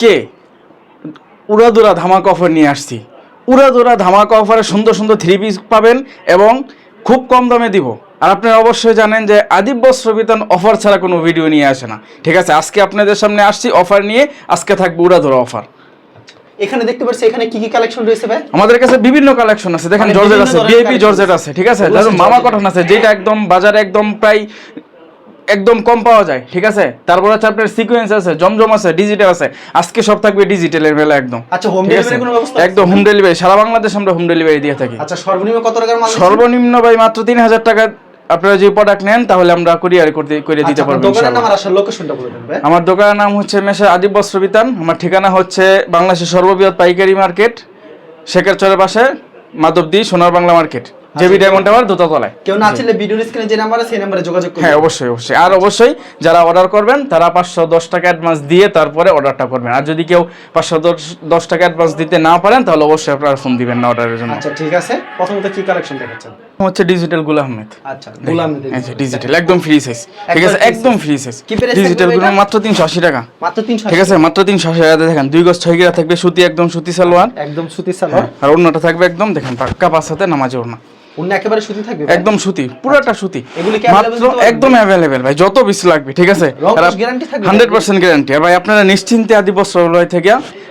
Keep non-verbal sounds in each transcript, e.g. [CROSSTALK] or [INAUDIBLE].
কে? উড়াদুরা ধামাক offer নিয়ে আসছি। উড়াদুরা ধামাকা অফারে সুন্দর সুন্দর থ্রি পিস পাবেন এবং খুব কম দামে দিব। আর আপনারা অবশ্যই জানেন যে আদিব বস্ত্র বিতান অফার ছাড়া কোনো ভিডিও নিয়ে আসে না। ঠিক আছে আজকে আপনাদের সামনে আসছি অফার নিয়ে আজকে থাকবে উড়াদুরা অফার এখানে দেখতে পাচ্ছি এখানে কি কি কালেকশন রয়েছে ভাই? আমাদের কাছে বিভিন্ন কালেকশন আছে। দেখেন মানে জর্জেট আছে ধরনের জর্জেট আছে ঠিক আছে? মামা। কটন আছে যেটা একদম বাজারে একদম প্রায় একদম কম পাওয়া যায় ঠিক আছে? তারপর হচ্ছে আপনার সিকোয়েন্স আছে জমজম আছে ডিজিটাল আছে। আজকে সব থাকবে ডিজিটালের বেলা একদম। আচ্ছা, আছে? delivery কোনো ব্যবস্থা একদম হোম ডেলিভারি সারা বাংলাদেশ আমরা হোম ডেলিভারি দিয়ে থাকি। আচ্ছা সর্বনিম্ন কত টাকার মাল সর্বনিম্ন ভাই মাত্র তিন হাজার টাকা। আপনারা যে প্রোডাক্ট নেন তাহলে আমরা কুরিয়ার করতে করে দিতে আচ্ছা, পারব দোকানের নাম আর আসার লোকেশনটা বলে দেন ভাই। আমার দোকানের নাম হচ্ছে মেশা আদিব বস্ত্র বিতান। আমার ঠিকানা হচ্ছে বাংলাদেশের সর্ববৃহৎ পাইকারি মার্কেট শেখেরচরের পাশে Madhabdi Sonar Bangla market. JB diamond tower দোতলায় কেউ না চাইলে ভিডিওর স্ক্রিনে যে নাম্বার আছে সেই নাম্বারে যোগাযোগ করুন। হ্যাঁ অবশ্যই অবশ্যই। আর অবশ্যই যারা অর্ডার করবেন তারা পাঁচশো দশ টাকা অ্যাডভান্স দিয়ে তারপরে অর্ডারটা করবেন। আর যদি কেউ পাঁচশো দশ টাকা অ্যাডভান্স দিতে না পারেন তাহলে অবশ্যই আপনারা ফোন দিবেন না অর্ডারের জন্য। আচ্ছা ঠিক আছে। প্রথমত কি কালেকশন দেখাচ্ছেন? হচ্ছে ডিজিটালগুলো আহমেদ আচ্ছা গোলাম ডিজিটাল একদম ফ্রি সাইজ ঠিক আছে? একদম ফ্রি সাইজ ডিজিটালগুলো মাত্র তিনশো আশি টাকা। মাত্র 300 ঠিক আছে? মাত্র তিনশো আশি টাকা। দেখেন দুই গজ গিরা থাকবে সুতি একদম সুতি সালোয়ার। একদম সুতি সালোয়ার। আর অন্যটা থাকবে একদম দেখেন পাক্কা পাঁচ হাতে নামাজে ওড়না। অন্য একেবারে সুতি থাকবে একদম সুতি পুরোটা সুতি এগুলি কি? একদম ভাই যত বেশি লাগবে ঠিক আছে থাকবে? গ্যারান্টি আর ভাই আপনারা নিশ্চিন্তে আদি বস্ত্রালয় থেকে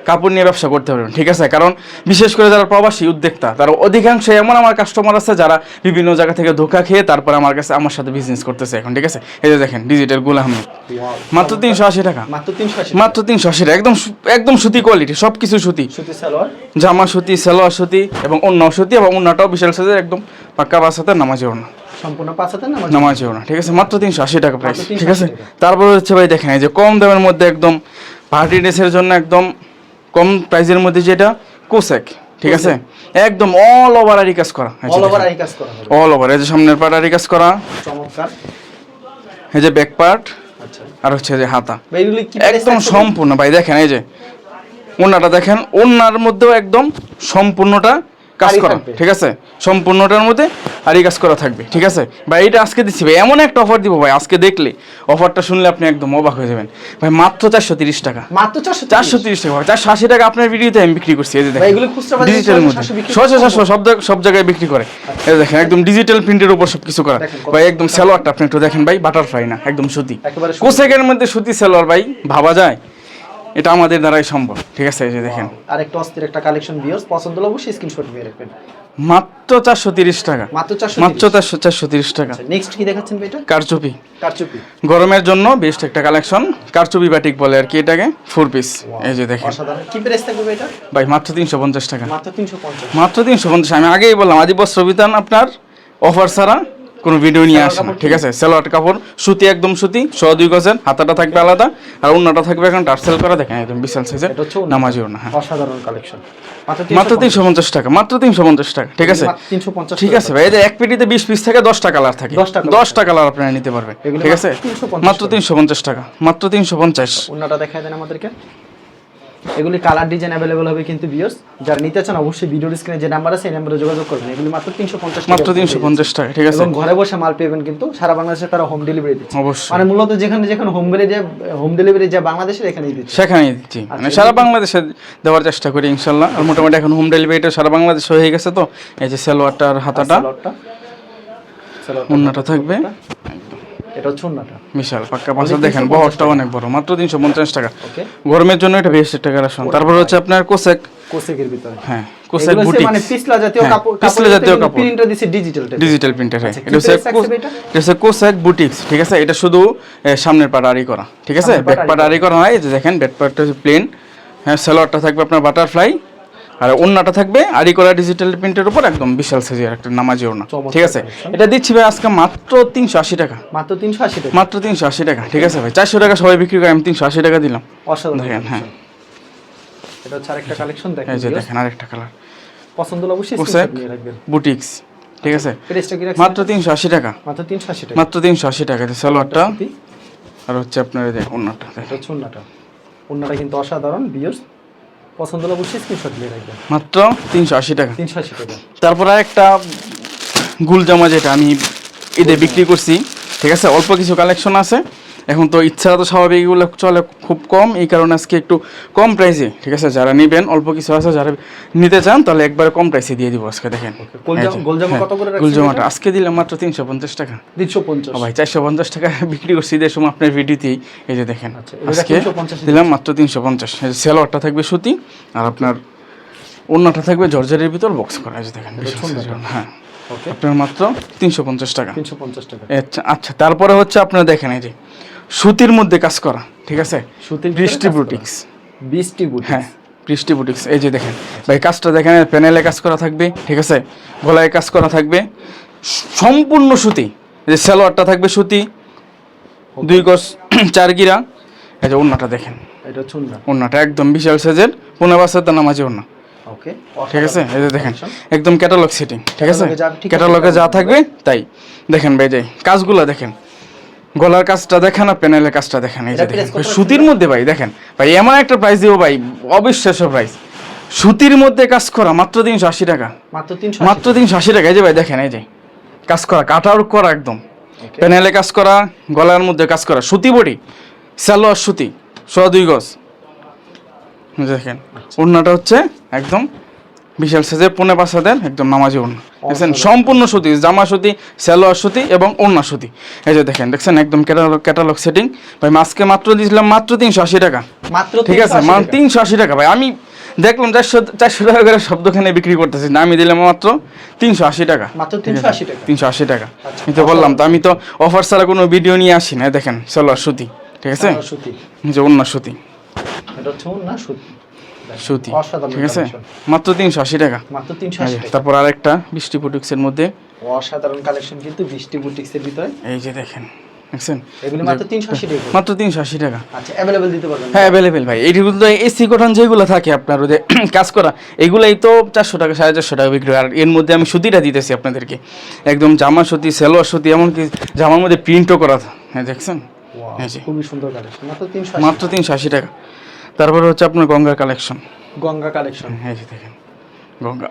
কাপড় নিয়ে ব্যবসা করতে পারবেন ঠিক আছে? কারণ বিশেষ করে যারা প্রবাসী উদ্যোক্তা তারা অধিকাংশ এমন আমার কাস্টমার আছে যারা বিভিন্ন জায়গা থেকে ধোকা খেয়ে তারপরে আমার কাছে আমার সাথে বিজনেস করতেছে এখন ঠিক আছে? এই যে দেখেন ডিজিটাল গুল আহমেদ মাত্র তিনশো আশি টাকা। মাত্র 380 মাত্র তিনশো আশি টাকা। একদম একদম সুতি কোয়ালিটি সব কিছু সুতি জামা সুতি সালোয়ার সুতি এবং অন্য সুতি এবং অন্যটাও বিশাল সাইজের একদম পাক্কা বাসাতে নামাজি ওড়না। সম্পূর্ণ পাঁচ হাতে নামাজ? নামাজি ওড়না ঠিক আছে? মাত্র তিনশো আশি টাকা প্রাইস ঠিক আছে? তারপরে হচ্ছে ভাই দেখেন এই যে কম দামের মধ্যে একদম পার্টি ড্রেসের জন্য একদম কম প্রাইসের মধ্যে যেটা কোসেক ঠিক আছে? একদম অল ওভার আরি কাজ করা। অল ওভার আরি কাজ করা অল ওভার এই যে সামনের পার্ট আরি কাজ করা। চমৎকার। এই যে ব্যাক পার্ট আচ্ছা। আর হচ্ছে যে হাতা। একদম সম্পূর্ণ। ভাই দেখেন এই যে ওনাটা দেখেন ওনার মধ্যেও একদম সম্পূর্ণটা কাজ করা ঠিক আছে? সম্পূর্ণটার মধ্যে আরই কাজ করা থাকবে ঠিক আছে? ভাই এটা আজকে দিচ্ছি। ভাই এমন একটা অফার দিব ভাই আজকে দেখলে। অফারটা শুনলে আপনি একদম অবাক হয়ে যাবেন। ভাই মাত্র চারশো তিরিশ টাকা। মাত্র 400 চারশো তিরিশ টাকা। চারশো আশি টাকা আপনার ভিডিওতে আমি বিক্রি করছি এই যে দেখেন। ডিজিটালের মধ্যে। ছয়শো সাতশো সব জায়গায়- সব জায়গায় বিক্রি করে। এই দেখেন একদম ডিজিটাল প্রিন্টের উপর সব কিছু করা ভাই একদম সালোয়ারটা আপনি একটু দেখেন ভাই বাটারফ্লাই না একদম সুতি। কোসেকের মধ্যে সুতি সালোয়ার ভাই ভাবা যায়? এটা আমাদের দ্বারাই সম্ভব। ঠিক আছে এই যে দেখেন। আর একটা অস্থির একটা কালেকশন ভিউয়ার্স পছন্দ হলে অবশ্যই স্ক্রিনশট নিয়ে রাখবেন। মাত্র চারশো তিরিশ টাকা। মাত্র 400 মাত্র চারশো চারশো তিরিশ টাকা। নেক্সট কি দেখাচ্ছেন ভাই এটা? কারচুপি। কারচুপি। গরমের জন্য বেস্ট একটা কালেকশন কারচুপি বাটিক বলে আর কি এটাকে ফোর পিস এই যে দেখেন। অসাধারণ। কি প্রাইস থাকবে ভাই এটা? ভাই মাত্র তিনশো পঞ্চাশ টাকা। মাত্র 350 মাত্র তিনশো পঞ্চাশ। আমি আগেই বললাম আদিবস বিতান আপনার অফার ছাড়া কোনো ভিডিও নিয়ে আসে না ঠিক আছে? সালোয়ার কাপড় সুতি একদম সুতি ছ দুই গজের হাতাটা থাকবে আলাদা আর অন্যটা থাকবে এখন টার্সেল করা। দেখেন একদম বিশাল সাইজের নামাজিও না হ্যাঁ। অসাধারণ কালেকশন মাত্র তিনশো পঞ্চাশ। টাকা মাত্র তিনশো পঞ্চাশ টাকা ঠিক আছে? মাত্র 350 ঠিক আছে ভাই এই যে এক পেটিতে বিশ পিস থেকে দশটা কালার থাকে। 10টা colour দশটা কালার আপনারা নিতে পারবেন ঠিক আছে? মাত্র তিনশো পঞ্চাশ টাকা। মাত্র তিনশো পঞ্চাশ। অন্যটা দেখায় দেন আমাদেরকে। এগুলি কালার ডিজাইন অ্যাভেলেবল হবে কিন্তু ভিউয়ার্স যারা নিতে চান অবশ্যই ভিডিওর স্ক্রিনে যে নাম্বার আছে সেই নাম্বারে যোগাযোগ করবেন। এগুলি মাত্র তিনশো পঞ্চাশ মাত্র তিনশো পঞ্চাশ টাকা ঠিক আছে। এবং ঘরে বসে মাল পেবেন কিন্তু সারা বাংলাদেশে তারা হোম ডেলিভারি দিচ্ছে। অবশ্যই। মানে মূলত যেখানে যেখানে হোম ডেলিভারি হোম ডেলিভারি যা বাংলাদেশের এখানেই দিচ্ছে। সেখানেই দিচ্ছি। মানে আচ্ছা, সারা বাংলাদেশে দেওয়ার চেষ্টা করি ইনশাল্লাহ। আর মোটামুটি এখন হোম ডেলিভারিটা সারা বাংলাদেশে হয়ে গেছে তো। এই যে সালোয়ারটা আর হাতাটা। অন্যটা থাকবে। এটা হচ্ছে অন্যটা বিশাল পাক্কা পাশা দেখেন বহরটা অনেক বড় মাত্র তিনশো পঞ্চাশ টাকা। গরমের জন্য এটা বেশ কালেকশন তারপর হচ্ছে আপনার কোসেক। কোসেকের ভিতরে। হ্যাঁ কোসেক মানে পিছলা জাতীয় হ্যাঁ, কাপড় পিছলা জাতীয় কাপড়। প্রিন্টটা দিছে ডিজিটাল ডিজিটাল প্রিন্টার হ্যাঁ। আচ্ছা, এটা হচ্ছে এটা? এটা হচ্ছে কোসেক বুটিক্স ঠিক আছে? এটা শুধু সামনের পাট আরি করা ঠিক আছে? পাট আড়ি করা। হয় যে দেখেন ব্যাক পাটটা হচ্ছে প্লেন হ্যাঁ সালোয়ারটা থাকবে আপনার বাটারফ্লাই আর ওন্নাটা থাকবে আরি করা ডিজিটাল প্রিন্টের উপর একদম বিশাল সাইজের একটা নামাজি ওড়না। ঠিক আছে? এটা দিচ্ছি ভাই আজকে মাত্র তিনশো আশি টাকা। মাত্র 380 টাকা? মাত্র তিনশো আশি টাকা ঠিক আছে ভাই? চারশো টাকা সবাই বিক্রি করে আমি তিনশো আশি টাকা দিলাম। অসাধারণ দেখেন হ্যাঁ। এটা হচ্ছে আরেকটা কালেকশন দেখেন এই যে দেখেন আরেকটা কালার পছন্দ হলে অবশ্যই নিয়ে রাখবেন। বুটিক্স ঠিক আছে? রাখছেন? মাত্র তিনশো আশি টাকা। মাত্র 380 টাকা। মাত্র তিনশো আশি টাকা দিয়ে সালোয়ারটা। আর হচ্ছে আপনার হচ্ছে অন্যটা অন্যটা কিন্তু অসাধারণ ভিউয়ার্স পছন্দ হলে অবশ্যই স্ক্রিনশট নিয়ে রাখবেন। মাত্র তিনশো আশি টাকা। 380 টাকা। তারপর একটা গুল জামা যেটা আমি ঈদে বিক্রি করছি ঠিক আছে? অল্প কিছু কালেকশন আছে। এখন তো ইচ্ছা তো স্বাভাবিক এগুলো চলে খুব কম এই কারণে আজকে একটু কম প্রাইসে ঠিক আছে? যারা নেবেন অল্প কিছু আছে যারা নিতে চান তাহলে একবারে কম প্রাইসে দিয়ে দিব আজকে দেখেন। গোলজাম- এই যে, গোলজামা হ্যাঁ, গোলজামাটা আজকে দিলাম মাত্র তিনশো পঞ্চাশ টাকা। তিনশো পঞ্চাশ। ভাই চারশো পঞ্চাশ টাকা বিক্রি করছি ঈদের সময় আপনার ভিডিওতেই। এই যে দেখেন আচ্ছা, আজকে দিলাম মাত্র তিনশো পঞ্চাশ। সেলোয়ারটা থাকবে সুতি আর আপনার অন্যটা থাকবে জর্জারের ভিতর বক্স করা। যে দেখেন হ্যাঁ আপনার মাত্র তিনশো পঞ্চাশ টাকা। তিনশো পঞ্চাশ টাকা। আচ্ছা আচ্ছা তারপরে হচ্ছে আপনারা দেখেন এই যে সুতির মধ্যে কাজ করা ঠিক আছে? সুতির বৃষ্টি। বুটিক্স। বুট হ্যাঁ বৃষ্টি বুটিক্স। এই যে দেখেন ভাই কাজটা দেখেন প্যানেলে কাজ করা থাকবে ঠিক আছে? গলায় কাজ করা থাকবে। সম্পূর্ণ সুতি যে সালোয়ারটা থাকবে সুতি দুই গজ [CLEARS THROAT] চার গিরা। এই যে ওন্নাটা দেখেন। এটা ওন্নাটা একদম বিশাল সাইজের পনেরো বাচ্চার তো নামাজে ওন্না ওকে ঠিক আছে? এই যে দেখেন একদম ক্যাটালগ সেটিং ঠিক আছে, ক্যাটালগে যা থাকবে। তাই। দেখেন ভাই যে কাজগুলো দেখেন গলার কাজটা দেখেন আর প্যানেলের কাজটা দেখেন এই যে দেখেন। সুতির মধ্যে ভাই দেখেন। ভাই এমন একটা প্রাইস দিব ভাই অবিশ্বাস্য প্রাইস সুতির মধ্যে কাজ করা মাত্র তিনশো আশি টাকা। মাত্র তিনশো আশি টাকা। এই যে ভাই দেখেন এই যে। কাজ করা কাটার করা একদম. প্যানেলে কাজ করা গলার মধ্যে কাজ করা। সুতি বডি সালোয়ার সুতি সোয়া দুই গজ। দেখেন ওড়নাটা হচ্ছে একদম বিশাল সাইজের পনেরো পাঁচ হাজার একদম নামাজি ওড়না দেখছেন? সম্পূর্ণ সুতি জামা সুতি সালোয়ার সুতি এবং ওড়না সুতি। এই যে দেখেন দেখছেন? একদম ক্যাটালগ ক্যাটালগ সেটিং ভাই মাছকে মাত্র দিয়েছিলাম মাত্র তিনশো আশি টাকা। মাত্র ঠিক আছে? মানে তিনশো আশি টাকা। ভাই আমি দেখলাম চারশো চারশো টাকা করে শব্দখানে বিক্রি করতেছি। না আমি দিলাম মাত্র তিনশো আশি টাকা। তিনশো আশি টাকা। টাকা। আচ্ছা। আমি তো বললাম তো আমি তো অফার ছাড়া কোনো ভিডিও নিয়ে আসি না। দেখেন সালোয়ার সুতি। ঠিক আছে? যে অন্য সুতি। এটা হচ্ছে উন্না সুতি। সুতি ঠিক আছে? মাত্র তিনশো আশি টাকা। মাত্র তিনশো আশি তারপর আরেকটা বৃষ্টি মধ্যে। অসাধারণ কালেকশন কিন্তু বৃষ্টি বুটিক্সের ভিতরে। এই যে দেখেন মাত্র তিনশো আশি টাকা। আচ্ছা হ্যাঁ অ্যাভেলেবেল ভাই। এইগুলো তো এসি কটন যেগুলো থাকে আপনার ওদের [CLEARS THROAT] কাজ করা এগুলোই তো চারশো টাকা সাড়ে চারশো টাকা বিক্রি। আর এর মধ্যে আমি সুতিটা দিতেছি আপনাদেরকে। একদম জামা সুতি সেলোয়ার সুতি এমনকি জামার মধ্যে প্রিন্টও করা হ্যাঁ দেখছেন। খুবই সুন্দর কালেকশন মাত্র তিনশো আশি টাকা। তারপরে হচ্ছে আপনার গঙ্গা কালেকশন গঙ্গা কালেকশন এই দেখেন গঙ্গা।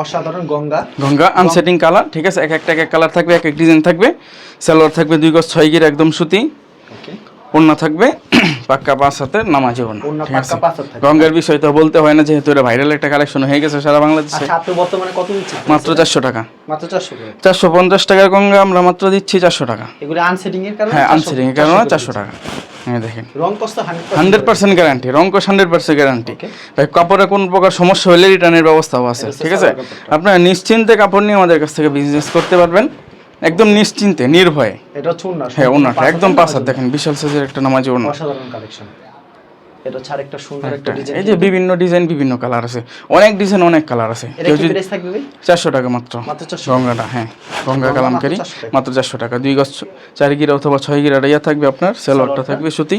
অসাধারণ গঙ্গা। গঙ্গা আনসেটিং কালার ঠিক আছে? এক একটা এক এক কালার থাকবে এক এক ডিজাইন থাকবে। সালোয়ার থাকবে দুই গজ ছয় গির একদম সুতি। ওড়না থাকবে [CLEARS THROAT] পাক্কা পাঁচ হাতের নামাজি। গঙ্গার বিষয় তো বলতে হয় না যেহেতু এটা ভাইরাল একটা কালেকশন হয়ে গেছে সারা বাংলাদেশে। বর্তমানে কত মাত্র চারশো টাকা। মাত্র চারশো চারশো পঞ্চাশ টাকার গঙ্গা আমরা মাত্র দিচ্ছি চারশো টাকা। এগুলি আনসেটিং এর কারণে হ্যাঁ 400 আনসেটিং এর কারণে চারশো টাকা। দেখেন। Hundred percent guarantee hundred percent guarantee ভাই কাপড়ে কোন প্রকার সমস্যা হলে রিটার্নের ব্যবস্থাও আছে ঠিক আছে? আপনারা নিশ্চিন্তে কাপড় নিয়ে আমাদের কাছ থেকে বিজনেস করতে পারবেন। একদম নিশ্চিন্তে নির্ভয়ে। এটা হচ্ছে উন্না হ্যাঁ ওনাটা একদম পাঁচ দেখেন বিশাল সাইজের একটা নামাজি ওনা অসাধারণ কালেকশন এটা হচ্ছে আরেকটা সুন্দর একটা ডিজাইন এই যে বিভিন্ন ডিজাইন বিভিন্ন কালার আছে। অনেক ডিজাইন অনেক কালার আছে। কেউ যদি চারশো টাকা মাত্র। মাত্র 400 গঙ্গাটা হ্যাঁ গঙ্গা কালামকারি। মাত্র 400 টাকা। চারশো টাকা। দুই গজ চার গিরা অথবা ছয় গিরা ইয়া থাকবে আপনার সেলোয়ারটা থাকবে সুতি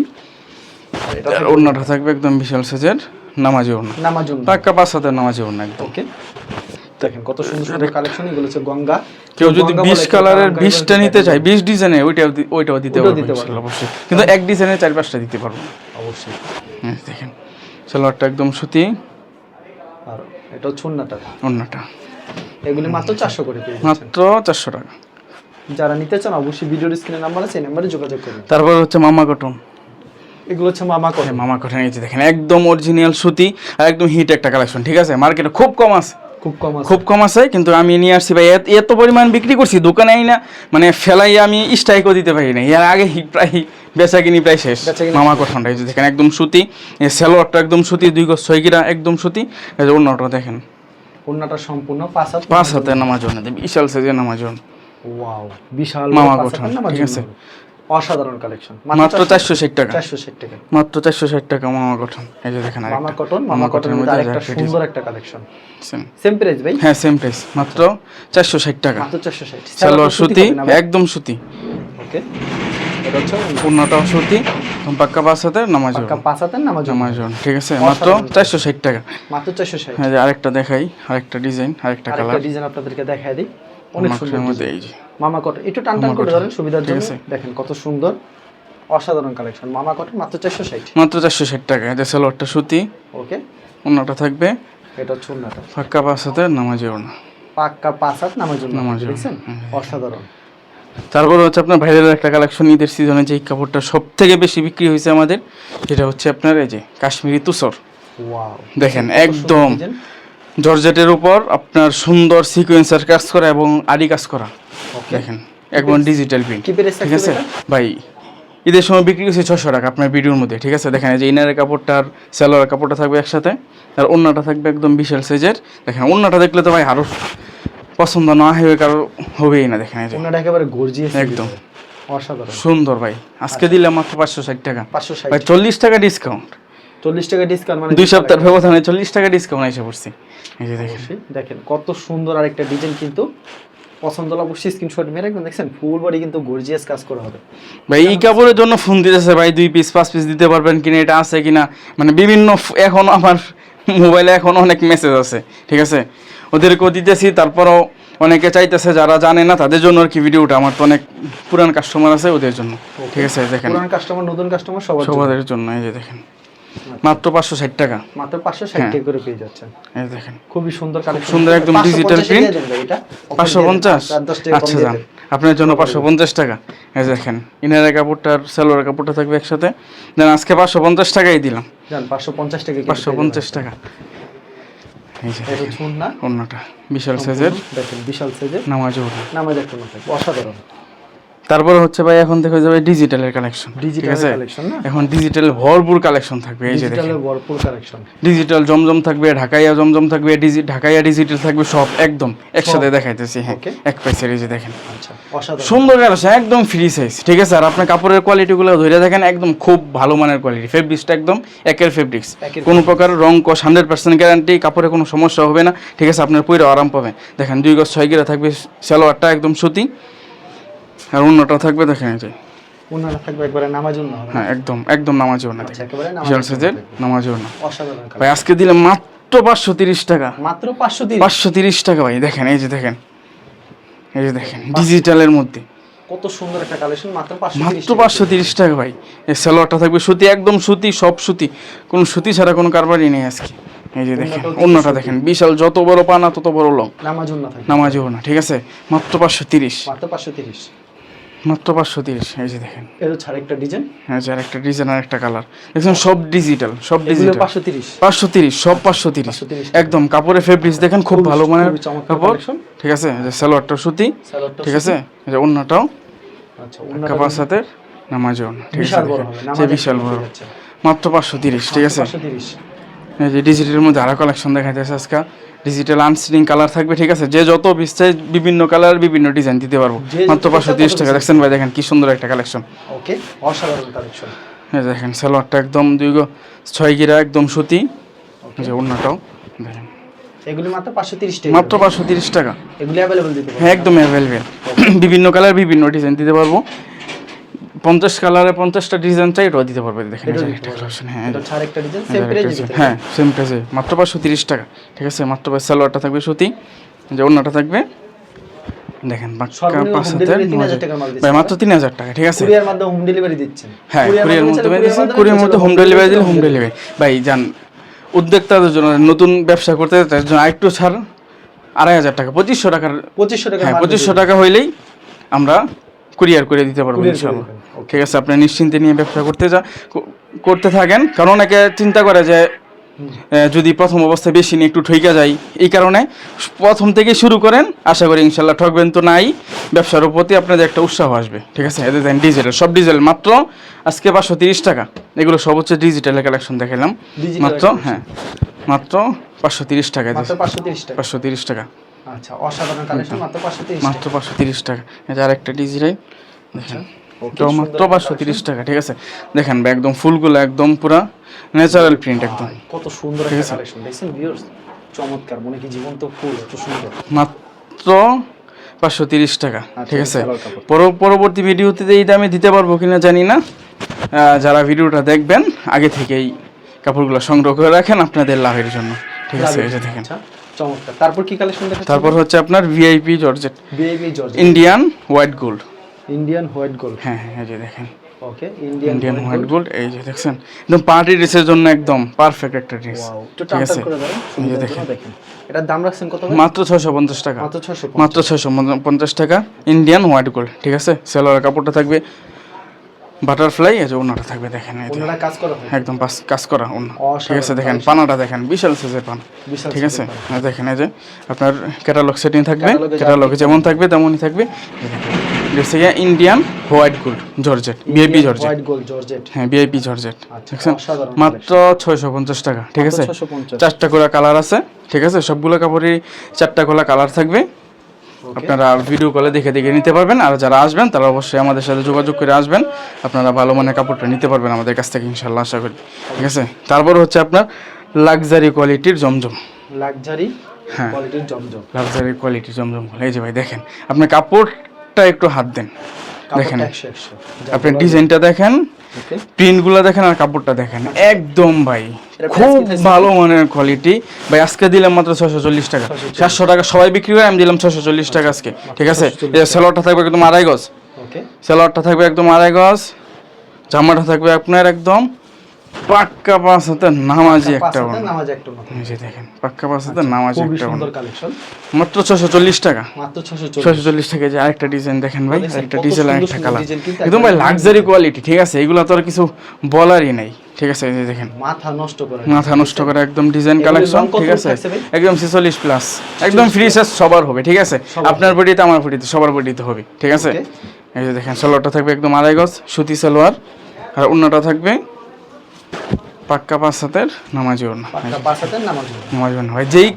ওড়নাটা থাকবে একদম বিশাল সাইজের নামাজি ওড়না। নামাজুন পাক্কা পাঁচ হাতের নামাজি ওড়না একদম। ওকে দেখেন কত সুন্দর সুন্দর কালেকশন এগুলো হচ্ছে গঙ্গা। কেউ যদি গঙ্গা বিশ বলে, কেউ কালারের গঙ্গা বিশটা বলে, নিতে চায় বিশ ডিজাইনে ওইটাও ওইটাও দিতে পারব অবশ্যই। কিন্তু এক ডিজাইনে চার পাঁচটা দিতে পারব অবশ্যই। হ্যাঁ, দেখেন সালোয়ারটা একদম সুতি। আর এটা ওড়নাটা এগুলি মাত্র চারশো করে পেয়ে মাত্র চারশো টাকা। যারা নিতে চান অবশ্যই ভিডিওর স্ক্রিনে নাম্বার আছে নাম্বারে যোগাযোগ করুন। তারপর হচ্ছে মামা কটন। এগুলো হচ্ছে মামা করে হ্যাঁ, মামা কটন এই যে দেখেন একদম অরিজিনাল সুতি আর একদম হিট একটা কালেকশন ঠিক আছে? মার্কেটে খুব কম আছে। খুব কম আছে। খুব কম আছে কিন্তু আমি নিয়ে আসছি ভাই। এত- পরিমাণ বিক্রি করছি দোকানে আই না মানে ফেলাই আমি স্ট্রাইকও দিতে পারি না এর আগে প্রায় বেচা কিনি প্রায় শেষ। মামা এই যে দেখেন একদম সুতি। সালোয়ারটা একদম সুতি দুই গজ ছয় গিরা একদম সুতি। এই যে অন্যটা দেখেন। উন্নাটা সম্পূর্ণ পাঁচ হাত পাঁচ নামাজ বিশাল সাইজের নামাজ ওয়াও বিশাল মামা নামাজ ঠিক আছে। অসাধারণ কালেকশন মাত্র চারশো ষাট টাকা। চারশো ষাট টাকা। মাত্র চারশো ষাট টাকা মামা গঠন এই যে দেখেন মামা। কটন মামা কটনের মধ্যে আরেকটা সুন্দর একটা কালেকশন সেম প্রাইস ভাই? হ্যাঁ সেম প্রাইস মাত্র চারশো ষাট টাকা। মাত্র চারশো ষাট। সালোয়ার সুতি একদম সুতি। ওকে পূর্ণটাও সুতি পাক্কা পাঁচ হাতের নামাজ পাক্কা পাঁচ হাতের নামাজ নামাজ ঠিক আছে? মাত্র চারশো ষাট টাকা। মাত্র চারশো ষাট। হ্যাঁ আরেকটা দেখাই আরেকটা ডিজাইন আরেকটা কালার ডিজাইন আপনাদেরকে দেখায় দিই। অনেক সুন্দর মধ্যে এই যে। মামা কটন একটু টান টান করে ধরেন সুবিধার জন্য। দেখেন কত সুন্দর অসাধারণ কালেকশন মামা কটন মাত্র চারশো ষাট। মাত্র চারশো ষাট টাকা। এটা সালোয়ারটা সুতি ওকে। অন্যটা থাকবে। এটা হচ্ছে উন্নাটা পাক্কা পাঁচ হাতের নামাজি ওড়না পাক্কা পাঁচ হাত জন্য নামাজ দেখছেন? অসাধারণ। তারপর হচ্ছে আপনার ভাইরাল একটা কালেকশন ঈদের সিজনে যে কাপড়টা সব থেকে বেশি বিক্রি হয়েছে আমাদের সেটা হচ্ছে আপনার এই যে কাশ্মীরি তুসর। ওয়াও। দেখেন একদম জর্জেটের উপর আপনার সুন্দর সিকোয়েন্সের কাজ করা এবং আড়ি কাজ করা। দেখেন একদম ডিজিটাল প্রিন্ট ঠিক আছে? ভাই ঈদের সময় বিক্রি হচ্ছে ছশো টাকা আপনার ভিডিওর মধ্যে ঠিক আছে? দেখেন এই যে ইনারের কাপড়টা আর সালোয়ার কাপড়টা থাকবে একসাথে আর অন্যটা থাকবে একদম বিশাল সাইজের দেখেন অন্যটা দেখলে তো ভাই আরও পছন্দ না হবে কারও হবেই না দেখেন একেবারে গর্জিয়াস একদম। অসাধারণ। সুন্দর ভাই আজকে দিলাম মাত্র পাঁচশো ষাট টাকা। পাঁচশো ষাট। ভাই চল্লিশ টাকা ডিসকাউন্ট চল্লিশ টাকা ডিসকাউন্ট মানে দুই সপ্তাহের ব্যবধানে চল্লিশ টাকা ডিসকাউন্ট এসে পড়ছি। এই যে দেখেন। দেখেন কত সুন্দর আরেকটা ডিজাইন কিন্তু পছন্দ হলে অবশ্যই স্ক্রিনশট মেরে রাখবেন। দেখছেন ফুল বডি কিন্তু গর্জিয়াস কাজ করা হবে। ভাই এই কাপড়ের জন্য ফোন দিতেছে ভাই দুই পিস পাঁচ পিস দিতে পারবেন কিনা এটা আছে কিনা? মানে বিভিন্ন এখন আমার মোবাইলে এখন অনেক মেসেজ আছে ঠিক আছে? ওদেরকেও দিতেছি তারপরও অনেকে চাইতেছে যারা জানে না তাদের জন্য আর কি ভিডিওটা আমার তো অনেক পুরান কাস্টমার আছে ওদের জন্য। ঠিক আছে দেখেন। পুরান কাস্টমার নতুন কাস্টমার সবার। সবাদের জন্য এই যে দেখেন। মাত্র পাঁচশো ষাট টাকা। মাত্র পাঁচশো ষাট হ্যাঁ। টাকা করে পেয়ে যাচ্ছেন। এই দেখেন। খুবই সুন্দর কালেকশন। সুন্দর একদম digital print। পাঁচশো পঞ্চাশ? আচ্ছা যান। আপনার জন্য পাঁচশো পঞ্চাশ টাকা। এই দেখেন ইনারের কাপড়টার সালোয়ার কাপড়টা থাকবে একসাথে। দেন আজকে পাঁচশো পঞ্চাশ টাকাই দিলাম। জান পাঁচশো পঞ্চাশ টাকা পাঁচশো পঞ্চাশ টাকা। অন্যটা বিশাল সাইজের দেখেন বিশাল সাইজের নামাজও ওঠে নামাজ একটা অসাধারণ। তারপরে হচ্ছে ভাই এখন দেখা যাবে ডিজিটালের কালেকশন ঠিক ডিজিটাল আছে? কালেকশন না? এখন ডিজিটাল ভরপুর কালেকশন থাকবে এই যে দেখেন। ডিজিটালের ভরপুর কালেকশন ডিজিটাল জমজম থাকবে ঢাকাইয়া জমজম থাকবে ডিজি ঢাকাইয়া ডিজিটাল থাকবে সব একদম একসাথে দেখাইতেছি হ্যাঁ এক পয়সার এই যে দেখেন। আচ্ছা সুন্দর কালেকশন একদম ফ্রি সাইজ ঠিক আছে? আর আপনার কাপড়ের কোয়ালিটিগুলো ধরে দেখেন একদম খুব ভালো মানের কোয়ালিটি ফেব্রিক্সটা একদম একের ফেব্রিক্স কোনো প্রকার রং কস হান্ড্রেড পার্সেন্ট গ্যারান্টি কাপড়ে কোনো সমস্যা হবে না ঠিক আছে? আপনার পরে আরাম পাবেন। দেখেন দুই গজ ছয় গিরা থাকবে সালোয়ারটা একদম সুতি। আর অন্যটা থাকবে দেখেন এই যে ওনারা থাকবে একবারে নামাজ জন্য হ্যাঁ একদম একদম নামাজও না আচ্ছা একেবারে নামাজ সাইজের নামাজও না অসাধারণ। ভাই আজকে দিলাম মাত্র পাঁচশো তিরিশ টাকা। মাত্র পাঁচশো তিরিশ। পাঁচশো তিরিশ টাকা ভাই দেখেন এই যে দেখেন। এই যে দেখেন ডিজিটালের মধ্যে। কত সুন্দর একটা কালেকশন মাত্র মাত্র পাঁচশো তিরিশ টাকা ভাই। এই সালোয়ারটা থাকবে সুতি একদম সুতি সব সুতি। কোনো সুতি ছাড়া কোনো কারবারই নেই আজকে। এই যে দেখেন অন্যটা দেখেন বিশাল যত বড় পানা তত বড় লং নামাজ জন্য না ঠিক আছে? মাত্র পাঁচশো তিরিশ। মাত্র পাঁচশো তিরিশ। মাত্র পাঁচশো তিরিশ এই যে দেখেন। এর হচ্ছে আরেকটা ডিজাইন? হ্যাঁ যার একটা ডিজাইন আর একটা কালার। দেখছেন সব ডিজিটাল সব ডিজিটাল পাঁচশো তিরিশ। পাঁচশো তিরিশ সব পাঁচশো তিরিশ। একদম কাপড়ের ফেব্রিক্স দেখেন খুব ভালো মানের কাপড়। ঠিক আছে যে সালোয়ারটা সুতি ঠিক আছে? যে অন্যটাও আচ্ছা কাপার সাথে নামাজও না ঠিক আছে বিশাল বড় একটা। মাত্র পাঁচশো তিরিশ ঠিক আছে? যে ডিজিটালের মধ্যে আরও কালেকশন দেখা যাচ্ছে আজকে ডিজিটাল আনস্টিং কালার থাকবে ঠিক আছে? যে যত বিস্তারিত বিভিন্ন কালার বিভিন্ন ডিজাইন দিতে পারব। মাত্র পাঁচশো তিরিশ টাকা। দেখছেন ভাই দেখেন কি সুন্দর একটা কালেকশন ওকে অসাধারণ কালেকশন এই যে দেখেন সালোয়ারটা একদম দুই গো ছয় গিরা একদম সুতি। যে অন্যটাও দেখেন। এগুলি মাত্র টাকা। মাত্র এগুলি দিতে হ্যাঁ একদম বিভিন্ন কালার বিভিন্ন ডিজাইন দিতে পারব। পঞ্চাশ কালারে পঞ্চাশটা ডিজাইন চাই এটাও দিতে পারবে দেখেন হ্যাঁ। এটা হ্যাঁ সেম প্রাইসে মাত্র পাঁচশো তিরিশ টাকা ঠিক আছে? মাত্র পাঁচ সালোয়ারটা থাকবে সুতি যে অন্যটা থাকবে। দেখেন সর্বনিম্ন পাঁচ home হাতের delivery 3000 নয়- টাকার মাল দিচ্ছেন। ভাই মাত্র তিন হাজার টাকা ঠিক আছে? কুরিয়ার মাধ্যমে হোম ডেলিভারি দিচ্ছেন। হ্যাঁ কুরিয়ার মাধ্যমে মধ্যে চাইলে কুরিয়ার মধ্যে হোম ডেলিভারি দিলে হোম ডেলিভারি ভাই যান উদ্যোক্তাদের জন্য নতুন ব্যবসা করতে তার জন্য আরেকটু ছাড় আড়াই হাজার টাকা পঁচিশশো টাকার পঁচিশশো টাকা হ্যাঁ পঁচিশশো টাকা হইলেই আমরা কুরিয়ার করে দিতে পারব Courier ঠিক আছে আপনি নিশ্চিন্তে নিয়ে ব্যবসা করতে যা করতে থাকেন। কারণ অনেকে চিন্তা করে যে যদি প্রথম অবস্থায় বেশি নিয়ে একটু ঠইকা যায় এই কারণে প্রথম থেকে শুরু করেন। আশা করি ইনশাল্লাহ ঠকবেন তো নাই। ব্যবসার প্রতি আপনাদের একটা উৎসাহ আসবে ঠিক আছে? এদের দেন ডিজিটাল সব ডিজিটাল মাত্র আজকে পাঁচশো তিরিশ টাকা। এগুলো সব হচ্ছে ডিজিটালের কালেকশন দেখালাম মাত্র হ্যাঁ মাত্র পাঁচশো তিরিশ টাকা পাঁচশো তিরিশ টাকা। আচ্ছা অসাধারণ কালেকশন মাত্র পাঁচশো তিরিশ টাকা। এটা আর একটা ডিজিটাল দেখেন। Okay, এটাও মাত্র পাঁচশো তিরিশ টাকা ঠিক আছে? দেখেন একদম ফুলগুলো একদম পুরা ন্যাচারাল প্রিন্ট একদম। কত সুন্দর দেখছেন ভিউয়ার্স চমৎকার মনে কি জীবন্ত ফুল এত সুন্দর। মাত্র পাঁচশো তিরিশ টাকা ঠিক আছে? পরবর্তী ভিডিওতে এই দামে দিতে পারব কিনা জানি না। যারা ভিডিওটা দেখবেন আগে থেকেই কাপড়গুলো সংগ্রহ করে রাখেন আপনাদের লাভের জন্য। ঠিক আছে যে দেখেন। আচ্ছা চমৎকার। তারপর কি কালেকশন তারপর হচ্ছে আপনার ভিআইপি জর্জেট বিএবি George Indian white gold Indian white gold হ্যাঁ হ্যাঁ এই যে দেখেন। Okay Indian Indian white gold এই যে দেখছেন? একদম পার্টি ড্রেসের জন্য একদম পারফেক্ট একটা ড্রেস ঠিক আছে? এই যে দেখেন। এটার দাম রাখছেন কত? মাত্র ছয়শো পঞ্চাশ টাকা। মাত্র 650 মাত্র ছয়শো পঞ্চাশ টাকা। ইন্ডিয়ান হোয়াইট গোল্ড ঠিক আছে? সেলোয়ার কাপড়টা থাকবে। বাটারফ্লাই এই যে ওনাটা থাকবে দেখেন এই যে। ওনারা কাজ করা একদম পাস- কাজ করা ওনা। ঠিক আছে দেখেন পানাটা দেখেন বিশাল সাইজের পান। ঠিক আছে? এই দেখেন এই যে আপনার ক্যাটালগ সেটিং থাকবে। ক্যাটালগে যেমন থাকবে তেমনই থাকবে। হচ্ছে Indian white gold georgette VIP georgette white gold georgette হ্যাঁ বিআইপি জর্জেট আচ্ছা, দেখছেন মাত্র ছয়শো পঞ্চাশ টাকা ঠিক আছে? চারটা করে কালার আছে ঠিক আছে? সবগুলো কাপড়ই চারটা করে কালার থাকবে। আপনারা ভিডিও কলে দেখে দেখে নিতে পারবেন আর যারা আসবেন তারা অবশ্যই আমাদের সাথে যোগাযোগ করে আসবেন। আপনারা ভালো মানের কাপড়টা নিতে পারবেন আমাদের কাছ থেকে ইনশাল্লাহ আশা করি। ঠিক আছে? তারপর হচ্ছে আপনার লাক্সারি কোয়ালিটির জমজম। লাক্সারি হ্যাঁ। কোয়ালিটির জমজম। লাক্সারি কোয়ালিটির জমজম। এই যে ভাই দেখেন আপনি কাপড়টা একটু হাত দেন। দেখেন। কাপড়টা 100 100 আপনি ডিজাইনটা দেখেন প্রিন্টগুলো দেখেন আর কাপড়টা দেখেন। একদম ভাই খুব? ভালো মানের কোয়ালিটি ভাই আজকে দিলাম মাত্র ছশো চল্লিশ টাকা। সাতশো টাকা সবাই বিক্রি করে আমি দিলাম ছশো চল্লিশ টাকা আজকে। ঠিক আছে? এই সেলোয়ারটা থাকবে একদম আড়াই গজ। ওকে। সেলোয়ারটা থাকবে একদম আড়াই গজ। জামাটা থাকবে আপনার একদম পাক্কা পাঁচ হাতে নামাজি একটা নামাজ একটা এই দেখেন পাক্কা পাঁচ হাতে নামাজি একটা। সুন্দর কালেকশন মাত্র ছশো চল্লিশ টাকা। মাত্র 640 ছশো চল্লিশ টাকা যে আরেকটা ডিজাইন দেখেন ভাই আরেকটা ডিজাইন আরেকটা কালার একদম ভাই লাক্সারি কোয়ালিটি ঠিক আছে? এগুলো তো আর কিছু বলারই নাই। ঠিক আছে এই দেখেন। মাথা নষ্ট করে। মাথা নষ্ট করা একদম ডিজাইন কালেকশন ঠিক আছে? একদম ছেচল্লিশ প্লাস একদম ফ্রি সাইজ সবার হবে ঠিক আছে? আপনার বডিতে আমার বডিতে সবার বডিতে হবে ঠিক আছে? এই যে দেখেন সালোয়ারটা থাকবে একদম আড়াই গজ সুতি সালোয়ার আর অন্যটা থাকবে পাক্কা পাঁচ হাতের নামাজি নামাজ। ভাই। যেই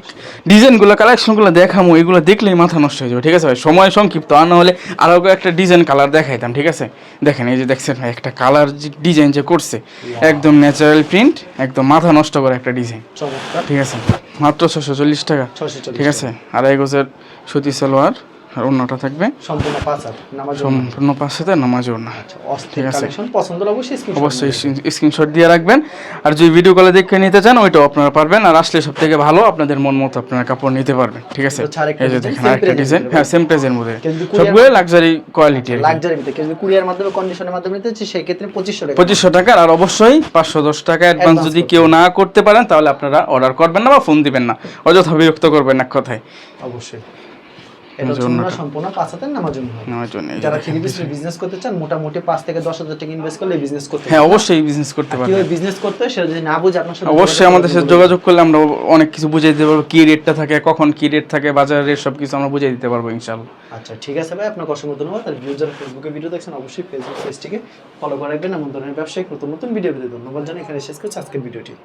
ডিজাইনগুলো কালেকশনগুলো দেখামো এগুলো দেখলেই মাথা নষ্ট হয়ে যাবে ঠিক আছে ভাই? সময় সংক্ষিপ্ত। আর না হলে আরও একটা ডিজাইন কালার দেখাইতাম ঠিক আছে? দেখেন এই যে দেখছেন ভাই একটা কালার ডিজাইন যে করছে একদম ন্যাচারাল প্রিন্ট একদম মাথা নষ্ট করা একটা ডিজাইন ঠিক আছে? মাত্র ছশো চল্লিশ টাকা ঠিক আছে? আড়াই গজের সুতি সালোয়ার আর অন্যটা থাকবে? সম্পূর্ণ পাঁচ হাত নামাজ সম্পূর্ণ পাঁচ সাথে নামাজ ওড়না আচ্ছা ঠিক আছে। পছন্দ অবশ্যই স্ক্রিনশট অবশ্যই স্ক্রিনশট দিয়ে রাখবেন। আর যদি ভিডিও কলে দেখে নিতে চান ওইটাও আপনারা পারবেন। আর আসলে সব থেকে ভালো আপনাদের মন মতো আপনারা কাপড় নিতে পারবেন। ঠিক আছে? এই যে দেখেন আরেকটা ডিজাইন হ্যাঁ সেম প্রাইজের মধ্যে। সবগুলো লাক্সারি কোয়ালিটি লাক্সারি কেউ কুরিয়ার মাধ্যমে কন্ডিশনের মাধ্যমে নিতে চাই সেই ক্ষেত্রে পঁচিশশো টাকা। পঁচিশশো টাকার আর অবশ্যই পাঁচশো দশ টাকা অ্যাডভান্স যদি কেউ না করতে পারেন তাহলে আপনারা অর্ডার করবেন না বা ফোন দিবেন না। অযথা বিরক্ত করবেন এক কথায়। অবশ্যই। এটা হচ্ছে ওনারা সম্পূর্ণ পাঁচ হাতের নামাজ হবে নেওয়ার জন্য যারা থ্রি পিস বিজনেস করতে চান মোটামুটি পাঁচ থেকে দশ হাজার টাকা ইনভেস্ট করলে বিজনেস করতে হ্যাঁ অবশ্যই বিজনেস করতে পারবেন। কীভাবে বিজনেস করতে হয় সেটা যদি না বুঝে আপনার সাথে অবশ্যই আমাদের সাথে যোগাযোগ করলে আমরা অনেক কিছু বুঝিয়ে দিতে পারব। কি রেটটা থাকে কখন কি রেট থাকে বাজারের রেট সব কিছু আমরা বুঝিয়ে দিতে পারব ইনশাল্লাহ আচ্ছা ঠিক আছে ভাই আপনাকে অসংখ্য ধন্যবাদ। আর ভিউ যারা ফেসবুকে ভিডিও দেখছেন অবশ্যই ফেসবুক পেজটিকে ফলো করে রাখবেন। এমন ধরনের ব্যবসায়িক নতুন নতুন ভিডিও পেতে ধন্যবাদ জানাই। এখানে শেষ করছি আজকের ভিডিওটি